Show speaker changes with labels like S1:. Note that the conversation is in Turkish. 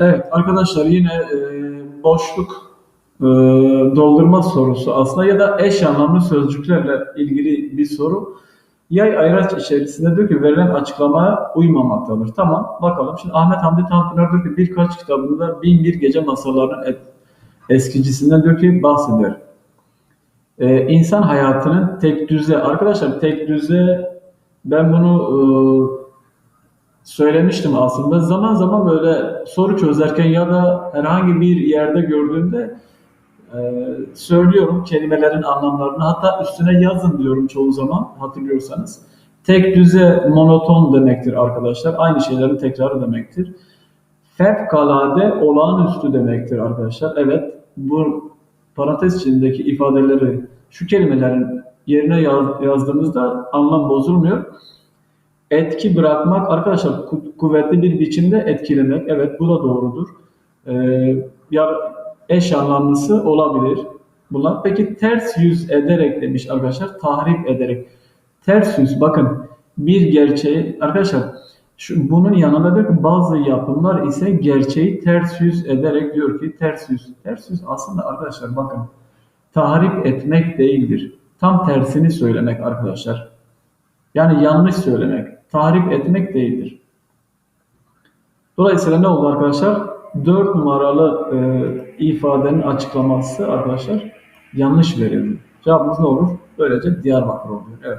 S1: Evet arkadaşlar yine e, boşluk e, doldurma sorusu aslında ya da eş anlamlı sözcüklerle ilgili bir soru. Yay ayraç içerisinde diyor ki verilen açıklamaya uymamaktadır. Tamam bakalım. Şimdi Ahmet Hamdi Tanpınar diyor ki birkaç kitabında bin bir gece masallarının et- eskicisinden diyor ki bahseder. E, insan hayatının tek düze. Arkadaşlar tek düze ben bunu e, söylemiştim aslında. Zaman zaman böyle soru çözerken ya da herhangi bir yerde gördüğümde e, söylüyorum kelimelerin anlamlarını. Hatta üstüne yazın diyorum çoğu zaman hatırlıyorsanız. Tek düze monoton demektir arkadaşlar. Aynı şeylerin tekrarı demektir. Fevkalade olağanüstü demektir arkadaşlar. Evet bu parantez içindeki ifadeleri şu kelimelerin yerine yaz- yazdığımızda anlam bozulmuyor. Etki bırakmak arkadaşlar ku- kuvvetli bir biçimde etkilemek. Evet bu da doğrudur. Ee, ya eş anlamlısı olabilir bunlar. Peki ters yüz ederek demiş arkadaşlar. Tahrip ederek. Ters yüz bakın bir gerçeği arkadaşlar şu, bunun yanında diyor ki bazı yapımlar ise gerçeği ters yüz ederek diyor ki ters yüz. Ters yüz aslında arkadaşlar bakın tahrip etmek değildir. Tam tersini söylemek arkadaşlar. Yani yanlış söylemek, tahrip etmek değildir. Dolayısıyla ne oldu arkadaşlar? 4 numaralı e, ifadenin açıklaması arkadaşlar yanlış verildi. Cevabımız ne olur? Böylece Diyarbakır oluyor. Evet.